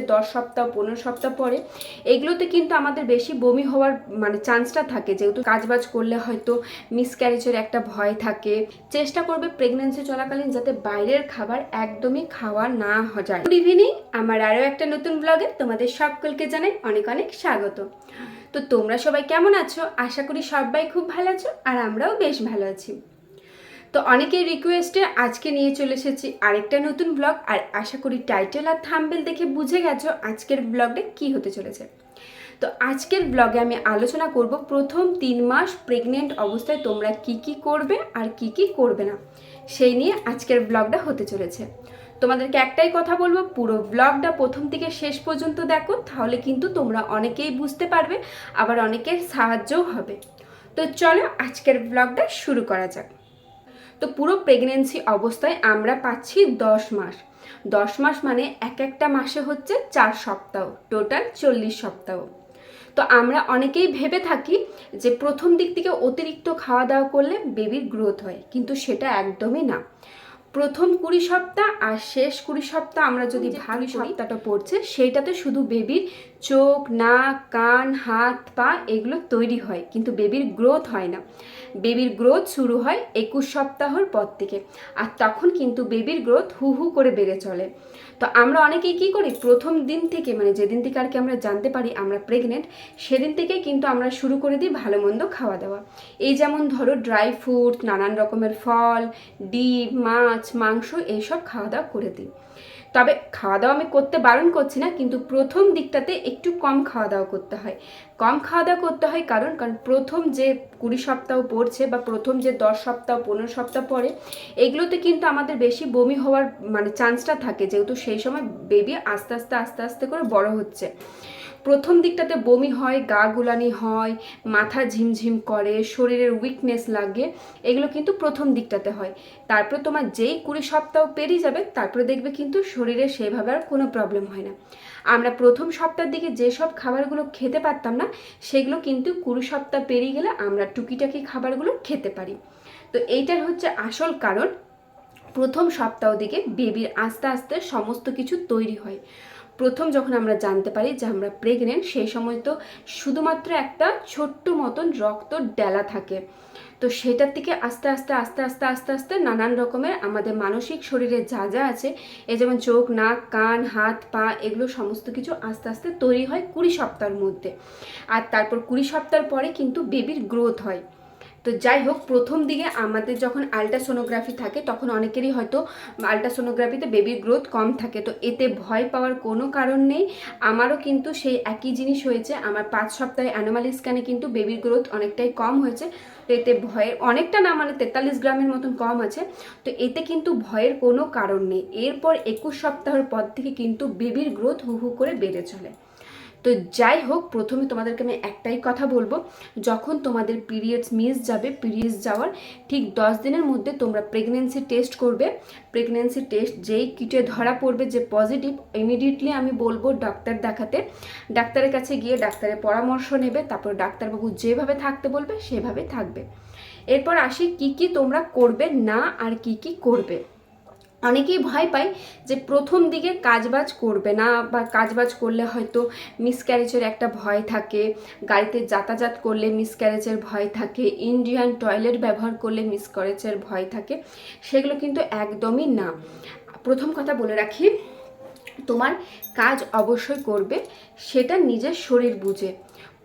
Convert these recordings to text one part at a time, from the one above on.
দশ সপ্তাহ, পনেরো সপ্তাহ পরে, এগুলোতে কিন্তু আমাদের বেশি বমি হওয়ার মানে চান্সটা থাকে। যেহেতু কাজবাজ করলে হয়তো মিসক্যারেজের একটা ভয় থাকে। চেষ্টা করবে প্রেগনেন্সি চলাকালীন যাতে বাইরের খাবার একদমই খাওয়া না যায়। গুড ইভিনিং আমার আরও একটা নতুন ব্লগে তোমাদের সকলকে জানাই অনেক অনেক স্বাগত। তো তোমরা সবাই কেমন আছো? আশা করি সবাই খুব ভালো আছো, আর আমরাও বেশ ভালো আছি। তো অনেকের রিকোয়েস্টে আজকে নিয়ে চলে এসেছি আরেকটা নতুন ব্লগ আর আশা করি টাইটেল আর থাম্বেল দেখে বুঝে গেছো আজকের ব্লগটা কি হতে চলেছে। তো আজকের ব্লগে আমি আলোচনা করব প্রথম তিন মাস প্রেগনেন্ট অবস্থায় তোমরা কি কি করবে আর কি কি করবে না, সেই নিয়ে আজকের ব্লগটা হতে চলেছে। তোমাদেরকে একটাই কথা বলব, পুরো ব্লগটা প্রথম থেকে শেষ পর্যন্ত দেখো, তাহলে কিন্তু তোমরা অনেকেই বুঝতে পারবে, আবার অনেকের সাহায্যও হবে। তো চলো আজকের ব্লগটা শুরু করা যাক। তো পুরো প্রেগনেন্সি অবস্থায় আমরা পাচ্ছি দশ মাস। দশ মাস মানে এক একটা মাসে হচ্ছে চার সপ্তাহ টোটাল চল্লিশ সপ্তাহ। তো আমরা অনেকেই ভেবে থাকি যে প্রথম দিক থেকে অতিরিক্ত খাওয়া দাওয়া করলে বেবির গ্রোথ হয় কিন্তু সেটা একদমই না। প্রথম কুড়ি সপ্তাহ আর শেষ কুড়ি সপ্তাহ আমরা যদি ভাগ সপ্তাহটা পড়ছে সেইটাতে শুধু বেবির চোখ, নাক, কান, হাত, পা এগুলো তৈরি হয়, কিন্তু বেবির গ্রোথ হয় না। বেবির গ্রোথ শুরু হয় একুশ সপ্তাহর পর থেকে, আর তখন কিন্তু বেবির গ্রোথ হু হু করে বেড়ে চলে। তো আমরা অনেকেই কী করি? প্রথম দিন থেকে মানে যেদিন থেকে আর কি আমরা জানতে পারি আমরা প্রেগনেন্ট সেদিন থেকে কিন্তু আমরা শুরু করে দিই ভালো মন্দ খাওয়া দাওয়া। এই যেমন ধরো ড্রাই ফ্রুট নানান রকমের ফল, ডিম, মাছ, মাংস এইসব খাওয়া দাওয়া করে দিই। তবে খাওয়া দাওয়া আমি করতে বারণ করছি না, কিন্তু প্রথম দিকটাতে একটু কম খাওয়া দাওয়া করতে হয়। কম খাওয়া দাওয়া করতে হয় কারণ কারণ প্রথম যে কুড়ি সপ্তাহ পড়ছে বা প্রথম যে দশ সপ্তাহ, পনেরো সপ্তাহ পরে এগুলোতে কিন্তু আমাদের বেশি বমি হওয়ার মানে চান্সটা থাকে, যেহেতু সেই সময় বেবি আস্তে আস্তে আস্তে আস্তে করে বড় হচ্ছে। প্রথম দিকটাতে বমি হয়, গা গুলানি হয়, মাথা ঝিমঝিম করে, শরীরের উইকনেস লাগে, এগুলো কিন্তু প্রথম দিকটাতে হয়। তারপর তোমার যেই কুড়ি সপ্তাহ পেরিয়ে যাবে, তারপরে দেখবে কিন্তু শরীরে সেভাবে আর কোনো প্রবলেম হয় না। আমরা প্রথম সপ্তাহের দিকে যেসব খাবারগুলো খেতে পারতাম না, সেগুলো কিন্তু কুড়ি সপ্তাহ পেরিয়ে গেলে আমরা টুকিটাকি খাবারগুলো খেতে পারি। তো এইটার হচ্ছে আসল কারণ। প্রথম সপ্তাহ দিকে বেবির আস্তে আস্তে সমস্ত কিছু তৈরি হয়। প্রথম যখন আমরা জানতে পারি যে আমরা প্রেগনেন্ট সেই সময় তো শুধুমাত্র একটা ছোট্ট মতন রক্ত ডেলা থাকে। তো সেটার থেকে আস্তে আস্তে আস্তে আস্তে আস্তে আস্তে নানান রকমের আমাদের মানসিক শরীরে যা যা আছে এ যেমন চোখ, নাক, কান, হাত, পা, এগুলো সমস্ত কিছু আস্তে আস্তে তৈরি হয় কুড়ি সপ্তাহের মধ্যে। আর তারপর কুড়ি সপ্তাহ পরে কিন্তু বেবির গ্রোথ হয়। তো যাই হোক, প্রথম দিকে আমাদের যখন আলট্রাসোনোগ্রাফি থাকে, তখন অনেকেরই হয়তো আলট্রাসোনোগ্রাফিতে বেবির গ্রোথ কম থাকে। তো এতে ভয় পাওয়ার কোনো কারণ নেই। আমারও কিন্তু সেই একই জিনিস হয়েছে। আমার পাঁচ সপ্তাহে অ্যানোমালি স্ক্যানে কিন্তু বেবির গ্রোথ অনেকটাই কম হয়েছে। তো এতে ভয়ের অনেকটা না মানে তেতাল্লিশ গ্রামের মতন কম আছে। তো এতে কিন্তু ভয়ের কোনো কারণ নেই। এরপর একুশ সপ্তাহের পর থেকে কিন্তু বেবির গ্রোথ হু হু করে বেড়ে চলে। তো যাই হোক, প্রথমে তোমাদেরকে আমি একটাই কথা বলব। যখন তোমাদের পিরিয়ডস মিস যাবে পিরিয়ডস যাওয়ার ঠিক দশ দিনের মধ্যে তোমরা প্রেগনেন্সি টেস্ট করবে। প্রেগনেন্সি টেস্ট যেই কিটে ধরা পড়বে, যে পজিটিভ ইমিডিয়েটলি আমি বলব ডাক্তার দেখাতে। ডাক্তারের কাছে গিয়ে ডাক্তারের পরামর্শ নেবে, তারপর ডাক্তারবাবু যেভাবে থাকতে বলবে, সেভাবে থাকবে। এরপর আসি কি কি তোমরা করবে, না আর কি কি করবে। অনেকেই ভয় পায় যে প্রথম দিকে কাজবাজ করবে না বা কাজবাজ করলে হয়তো মিসক্যারেজের একটা ভয় থাকে, গাড়িতে যাতায়াত করলে মিসক্যারেজের ভয় থাকে ইন্ডিয়ান টয়লেট ব্যবহার করলে মিসক্যারেজের ভয় থাকে, সেগুলো কিন্তু একদমই না। প্রথম কথা বলে রাখি, তোমার কাজ অবশ্যই করবে, সেটা নিজের শরীর বুঝে।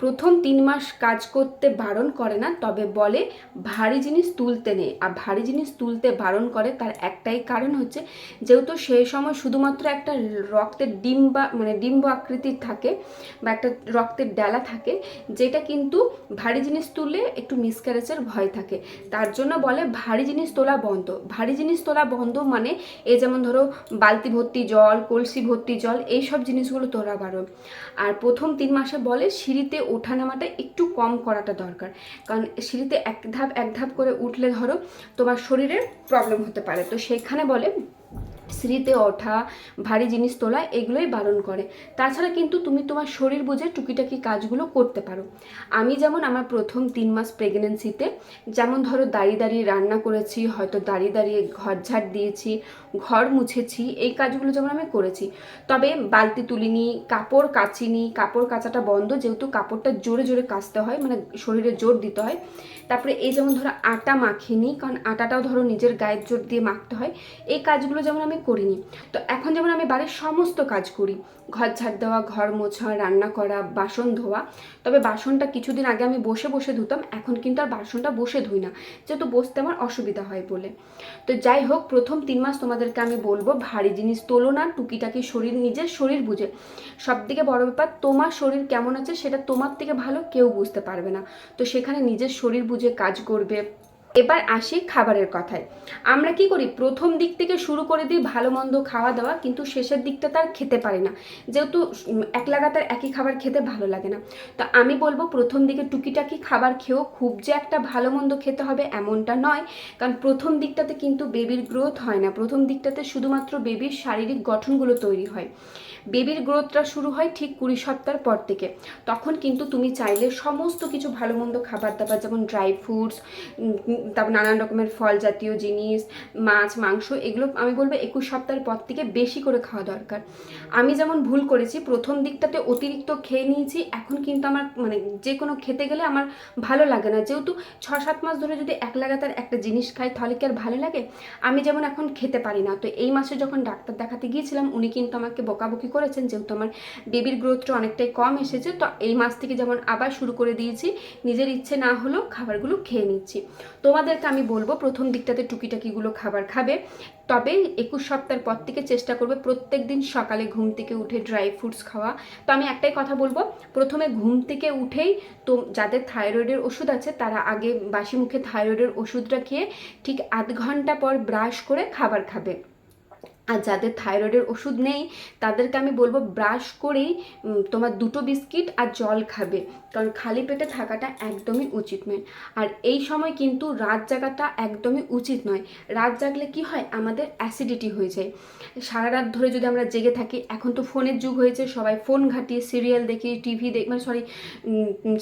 প্রথম তিন মাস কাজ করতে বারণ করে না, তবে বলে ভারী জিনিস তুলতে নেই। আর ভারী জিনিস তুলতে বারণ করে তার একটাই কারণ হচ্ছে, যেহেতু সেই সময় শুধুমাত্র একটা রক্তের ডিম্বা মানে ডিম্ব আকৃতির থাকে বা একটা রক্তের ডেলা থাকে, যেটা কিন্তু ভারী জিনিস তুললে একটু মিসক্যারেজের ভয় থাকে। তার জন্য বলে ভারী জিনিস তোলা বন্ধ। ভারী জিনিস তোলা বন্ধ মানে এ যেমন ধরো বালতি ভর্তি জল, কলসি ভর্তি জল এই সব জিনিসগুলো তোলা বারণ। আর প্রথম তিন মাসে বলে সিঁড়িতে ওঠানামাটা একটু কম করাটা দরকার। কারণ সিঁড়িতে এক ধাপ এক ধাপ করে উঠলে ধরো তোমার শরীরের প্রবলেম হতে পারে। তো সেখানে বলে সিঁড়িতে ওঠা, ভারী জিনিস তোলা, এগুলোই বারণ করে। তাছাড়া কিন্তু তুমি তোমার শরীর বুঝে টুকিটাকি কাজগুলো করতে পারো। আমি যেমন আমার প্রথম তিন মাস প্রেগনেন্সিতে যেমন ধরো দাঁড়িয়ে দাঁড়িয়ে রান্না করেছি, হয়তো দাঁড়িয়ে দাঁড়িয়ে ঘর ঝাড় দিয়েছি, ঘর মুছেছি, এই কাজগুলো যেমন আমি করেছি। তবে বালতি তুলিনি, কাপড় কাচিনি, কাপড় কাচাটা বন্ধ, যেহেতু কাপড়টা জোরে জোরে কাচতে হয় মানে শরীরে জোর দিতে হয়। তারপরে এই যেমন ধরো আটা মাখিনি, কারণ আটাটাও ধরো নিজের গায়ের জোর দিয়ে মাখতে হয়, এই কাজগুলো যেমন আমি করিনি। তো এখন যেমন আমি বাড়ির সমস্ত কাজ করি, ঘর ঝাড় দেওয়া, ঘর মোছা, রান্না করা, বাসন ধোয়া, তবে বাসনটা কিছুদিন আগে আমি বসে বসে ধুতাম, এখন কিন্তু আর বাসনটা বসে ধুই না, যেহেতু বসতে আমার অসুবিধা হয় বলে। তো যাই হোক, প্রথম তিন মাস তোমাদেরকে আমি বলব, ভারী জিনিস তোলো না, টুকিটাকি শরীর, নিজের শরীর বুঝে। সব থেকে বড় ব্যাপার, তোমার শরীর কেমন আছে সেটা তোমার থেকে ভালো কেউ বুঝতে পারবে না। তো সেখানে নিজের শরীর বুঝে কাজ করবে এবার আসি খাবারের কথায়। আমরা কি করি? প্রথম দিক থেকে শুরু করে দিই ভালো মন্দ খাওয়া দাওয়া, কিন্তু শেষের দিকটা তার খেতে পারে না। যেহেতু এক লাগাতার একই খাবার খেতে ভালো লাগে না। তো আমি বলব প্রথম দিকে টুকিটাকি খাবার খেয়েও খুব যে একটা ভালো মন্দ খেতে হবে এমনটা নয়। কারণ প্রথম দিকটাতে কিন্তু বেবির গ্রোথ হয় না। প্রথম দিকটাতে শুধুমাত্র বেবির শারীরিক গঠনগুলো তৈরি হয়। বেবির গ্রোথটা শুরু হয় ঠিক কুড়ি সপ্তাহের পর থেকে। তখন কিন্তু তুমি চাইলে সমস্ত কিছু ভালো মন্দ খাবার দাবার, যেমন ড্রাই ফ্রুটস তারপর নানান রকমের ফল জাতীয় জিনিস, মাছ, মাংস, এগুলো আমি বলব একুশ সপ্তাহের পর থেকে বেশি করে খাওয়া দরকার। আমি যেমন ভুল করেছি, প্রথম দিকটাতে অতিরিক্ত খেয়ে নিয়েছি, এখন কিন্তু আমার মানে যে কোনো খেতে গেলে আমার ভালো লাগে না। যেহেতু ছ সাত মাস ধরে যদি এক লাগাতার একটা জিনিস খাই, তাহলে কি আর ভালো লাগে? আমি যেমন এখন খেতে পারি না। তো এই মাসে যখন ডাক্তার দেখাতে গিয়েছিলাম, উনি কিন্তু আমাকে বকাবকি করেছেন, যেহেতু আমার বেবির গ্রোথটা অনেকটাই কম এসেছে, তো এই মাস থেকে যেমন আবার শুরু করে দিয়েছি, নিজের ইচ্ছে না হলেও খাবারগুলো খেয়ে নিচ্ছি। তোমাদেরকে আমি বলব, প্রথম দিকটাতে টুকিটাকিগুলো খাবার খাবে। তবে একুশ সপ্তাহের পর থেকে চেষ্টা করবে প্রত্যেক দিন সকালে ঘুম থেকে উঠে ড্রাই ফ্রুটস খাওয়া। তো আমি একটাই কথা বলব, প্রথমে ঘুম থেকে উঠেই তো যাদের থাইরয়েডের ওষুধ আছে, তারা আগে বাসি মুখে থাইরয়েডের ওষুধটা খেয়ে ঠিক আধ ঘণ্টা পর ব্রাশ করে খাবার খাবে। আর যাদের থাইরয়েডের ওষুধ নেই, তাদেরকে আমি বলব ব্রাশ করেই তোমার দুটো বিস্কিট আর জল খাবে। কারণ খালি পেটে থাকাটা একদমই উচিত নয়। আর এই সময় কিন্তু রাত জাগাটা একদমই উচিত নয়। রাত জাগলে কি হয়? আমাদের অ্যাসিডিটি হয়ে যায়। সারা রাত ধরে যদি আমরা জেগে থাকি, এখন তো ফোনের যুগ হয়েছে, সবাই ফোন ঘাটি সিরিয়াল দেখি টিভি দেখ মানে সরি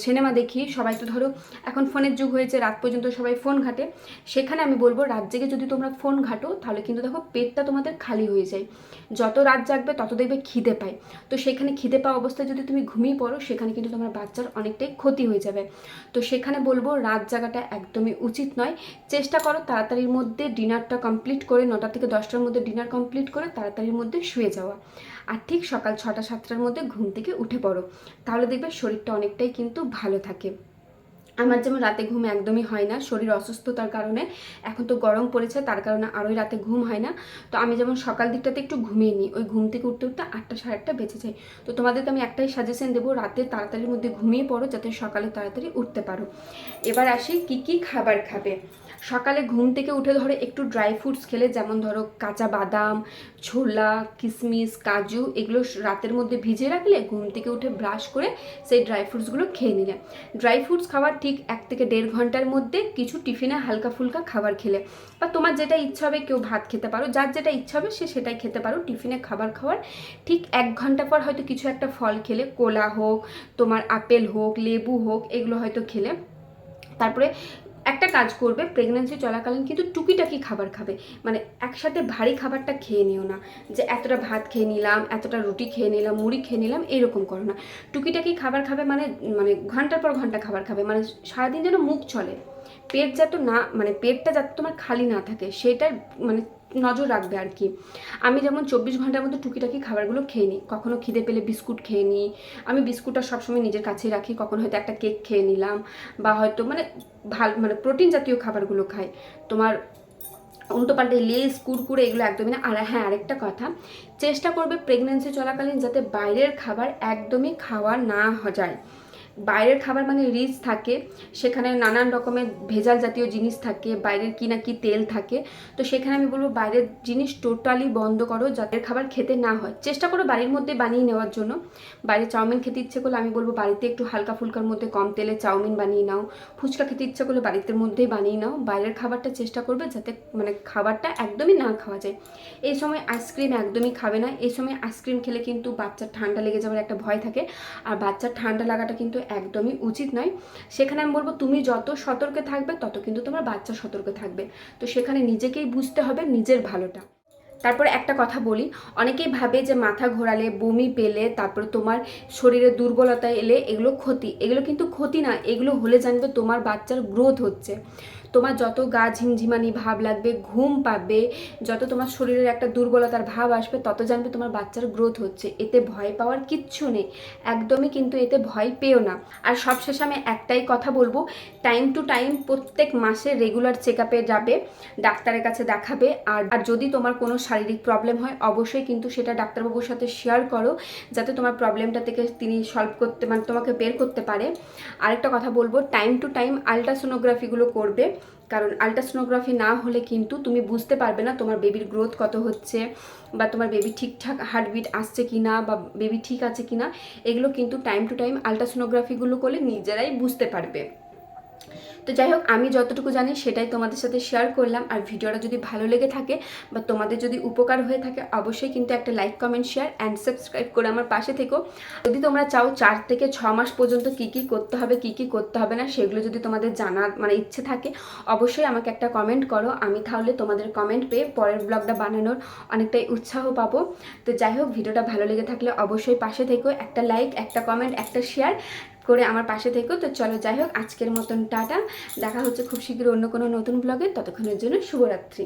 সিনেমা দেখি, সবাই তো ধরো এখন ফোনের যুগ হয়েছে, রাত পর্যন্ত সবাই ফোন ঘাটে। সেখানে আমি বলব, রাত জেগে যদি তোমরা ফোন ঘাটো, তাহলে কিন্তু দেখো পেটটা তোমাদের খালি হয়ে যায়। যত রাত জাগবে তত দেখবে খিদে পায়। তো সেখানে খিদে পাওয়া অবস্থায় যদি তুমি ঘুমিয়ে পড়ো, সেখানে কিন্তু তোমার বাচ্চার অনেকটাই ক্ষতি হয়ে যাবে। তো সেখানে বলব, রাত জাগাটা একদমই উচিত নয়। চেষ্টা করো তাড়াতাড়ির মধ্যে ডিনারটা কমপ্লিট করে, নটা থেকে দশটার মধ্যে ডিনার কমপ্লিট করে তাড়াতাড়ির মধ্যে শুয়ে যাওয়া। আর ঠিক সকাল ছটা, সাতটার মধ্যে ঘুম থেকে উঠে পড়ো। তাহলে দেখবে শরীরটা অনেকটাই কিন্তু ভালো থাকে। আমার যেমন রাতে ঘুম একদমই হয় না, শরীর অসুস্থতার কারণে। এখন তো গরম পড়েছে, তার কারণে আরোই রাতে ঘুম হয় না। তো আমি যেমন সকাল দিকটাতে একটু ঘুমিয়ে নিই, ওই ঘুম থেকে উঠতে উঠতে আটটা সাড়ে আটটা বেঁচে যায় তো তোমাদেরকে আমি একটাই সাজেশন দেবো, রাতে তাড়াতাড়ির মধ্যে ঘুমিয়ে পড়ো, যাতে সকালে তাড়াতাড়ি উঠতে পারো। এবার আসি কি কি খাবার খাবে। সকালে ঘুম থেকে উঠে ধরো একটু ড্রাই ফ্রুটস খেলে, যেমন ধরো কাঁচা বাদাম ছোলা কিশমিশ কাজু এগুলো রাতের মধ্যে ভিজে রাখলে ঘুম থেকে উঠে ব্রাশ করে সেই ড্রাই ফ্রুটসগুলো খেয়ে নিলে। ড্রাই ফ্রুটস খাবার ঠিক এক থেকে দেড় ঘণ্টার মধ্যে কিছু টিফিনে হালকা ফুলকা খাবার খেলে। বা তোমার যেটা ইচ্ছা হবে কেউ ভাত খেতে পারো, যার যেটা ইচ্ছা হবে সে সেটাই খেতে পারো। টিফিনে খাবার খাওয়ার ঠিক এক ঘণ্টা পর হয়তো কিছু একটা ফল খেলে, কোলা হোক, তোমার আপেল হোক, লেবু হোক, এগুলো হয়তো খেলে। তারপরে একটা কাজ করবে প্রেগনেন্সি চলাকালীন কিন্তু টুকিটাকি খাবার খাবে। মানে একসাথে ভারী খাবারটা খেয়ে নিও না। যে এতটা ভাত খেয়ে নিলাম, এতটা রুটি খেয়ে নিলাম, মুড়ি খেয়ে নিলাম এইরকম করো না। টুকিটাকি খাবার খাবে মানে মানে ঘণ্টার পর ঘণ্টা খাবার খাবে। মানে সারাদিন যেন মুখ চলে। পেট যাতে না মানে পেটটা যাতে তোমার খালি না থাকে, সেটার মানে নজর রাখবে আর কি। আমি যেমন চব্বিশ ঘণ্টার মধ্যে টুকিটাকি খাবারগুলো খেয়ে নিই, কখনো খিদে পেলে বিস্কুট খেয়ে নিই, আমি বিস্কুটটা সবসময় নিজের কাছেই রাখি, কখনো হয়তো একটা কেক খেয়ে নিলাম, বা হয়তো মানে ভালো মানে প্রোটিন জাতীয় খাবারগুলো খাই। তোমার উল্টো পাল্টে লেস, কুরকুরে এগুলো একদমই না। আর হ্যাঁ আরেকটা কথা, চেষ্টা করবে প্রেগনেন্সি চলাকালীন যাতে বাইরের খাবার একদমই খাওয়া না যায়। বাইরের খাবার মানে রিচ থাকে, সেখানে নানান রকমের ভেজাল জাতীয় জিনিস থাকে, বাইরের কি না কি তেল থাকে, তো সেখানে আমি বলব বাইরের জিনিস টোটালি বন্ধ করো যাতে খাবার খেতে না হয়। চেষ্টা করো বাড়ির মধ্যে বানিয়ে নেওয়ার জন্য। বাইরে চাউমিন খেতে ইচ্ছে করলে আমি বলব বাড়িতে একটু হালকা ফুলকার মধ্যে কম তেলে চাউমিন বানিয়ে নাও। ফুচকা খেতে ইচ্ছে করলে বাড়িতে মধ্যেই বানিয়ে নাও। বাইরের খাবারটা চেষ্টা করবে যাতে মানে খাবারটা একদমই না খাওয়া যায়। এই সময় আইসক্রিম একদমই খাবে না। এই সময় আইসক্রিম খেলে কিন্তু বাচ্চার ঠান্ডা লেগে যাওয়ার একটা ভয় থাকে। আর বাচ্চার ঠান্ডা লাগাটা কিন্তু একদমই উচিত নয়। সেখানে আমি বলব, তুমি যত সতর্কে থাকবে, তত কিন্তু তোমার বাচ্চা সতর্কে থাকবে। তো সেখানে নিজেকেই বুঝতে হবে নিজের ভালোটা। তারপর একটা কথা বলি, অনেকেই ভাবে যে মাথা ঘোরালে, বমি পেলে, তারপর তোমার শরীরে দুর্বলতা এলে এগুলো ক্ষতি। এগুলো কিন্তু ক্ষতি না, এগুলো হলে জানবে তোমার বাচ্চার গ্রোথ হচ্ছে। তোমার যত গা ঝিমঝিমানি ভাব লাগবে, ঘুম পাবে, যত তোমার শরীরের একটা দুর্বলতার ভাব আসবে, তত জানবে তোমার বাচ্চার গ্রোথ হচ্ছে। এতে ভয় পাওয়ার কিচ্ছু নেই। একদমই কিন্তু এতে ভয় পেও না। আর সবশেষে আমি একটাই কথা বলব টাইম টু টাইম প্রত্যেক মাসে রেগুলার চেক আপে যাবে, ডাক্তারের কাছে দেখাবে। আর আর যদি তোমার কোনো শারীরিক প্রবলেম হয়, অবশ্যই কিন্তু সেটা ডাক্তারবাবুর সাথে শেয়ার করো, যাতে তোমার প্রবলেমটা থেকে তিনি সলভ করতে মানে তোমাকে বের করতে পারে। আরেকটা কথা বলব টাইম টু টাইম আলট্রাসোনোগ্রাফিগুলো করবে। কারণ আলট্রাসোনোগ্রাফি না হলে কিন্তু তুমি বুঝতে পারবে না তোমার বেবির গ্রোথ কত হচ্ছে বা তোমার বেবি ঠিকঠাক হার্টবিট আসছে কি না বা বেবি ঠিক আছে কি না এগুলো কিন্তু টাইম টু টাইম আলট্রাসোনোগ্রাফিগুলো করলে নিজেরাই বুঝতে পারবে। তো যাই হোক, আমি যতটুকু জানি সেটাই তোমাদের সাথে শেয়ার করলাম। আর ভিডিওটা যদি ভালো লেগে থাকে বা তোমাদের যদি উপকার হয়ে থাকে, অবশ্যই কিন্তু একটা like comment share and subscribe করে আমার পাশে থেকো। যদি তোমরা চাও চার থেকে ছ মাস পর্যন্ত কি কি করতে হবে, কি কি করতে হবে না, সেগুলো যদি তোমাদের জানার মানে ইচ্ছে থাকে, অবশ্যই আমাকে একটা কমেন্ট করো। আমি তাহলে তোমাদের কমেন্ট পেয়ে পরের ব্লগটা বানানোর অনেকটাই উৎসাহ পাবো। তো যাই হোক, ভিডিওটা ভালো লেগে থাকলে অবশ্যই পাশে থেকো। একটা লাইক একটা কমেন্ট একটা শেয়ার করে আমার পাশে থেকো। তো চলো যাই হোক, আজকের মতন টাটা। দেখা হচ্ছে খুব শীঘ্র অন্য কোনো নতুন ব্লগে ততক্ষণের জন্য শুভরাত্রি।